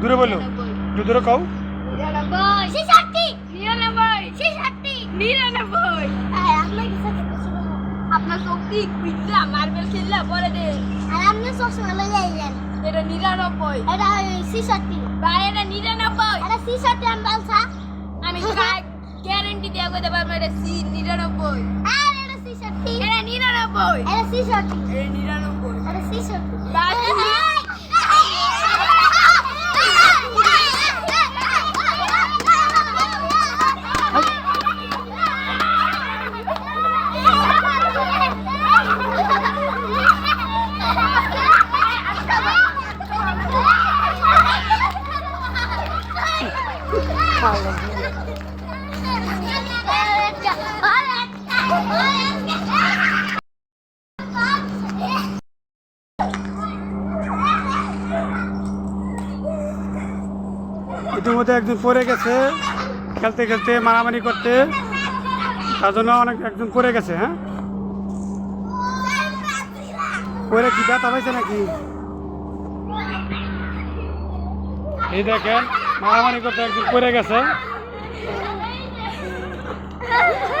দূরে বলো। একটু দূরে কও। নিরানব্বই। আপনার শক্তি মার্বেল খেললে পরে আর আপনি এটা নিরানব্বই। এটা ছিষট্টি। বা এটা নিরানব্বই। এটা ছিষট্টি আমি বলছা। আমি গ্যারেন্টি দিয়ে করতে পারব এটা সি নিরানব্বই। আর এটা ছিষট্টি। এটা নিরানব্বই। এটা ছিষট্টি। এটা নিরানব্বই এটা ছিষট্টি। ইতিমধ্যে একজন পড়ে গেছে, খেলতে খেলতে, মারামারি করতে। তার জন্য অনেক একজন পড়ে গেছে হ্যাঁ? পরে কি ব্যথা পাইছে নাকি? এই দেখেন মারামারি করতে একদিন পড়ে গেছে।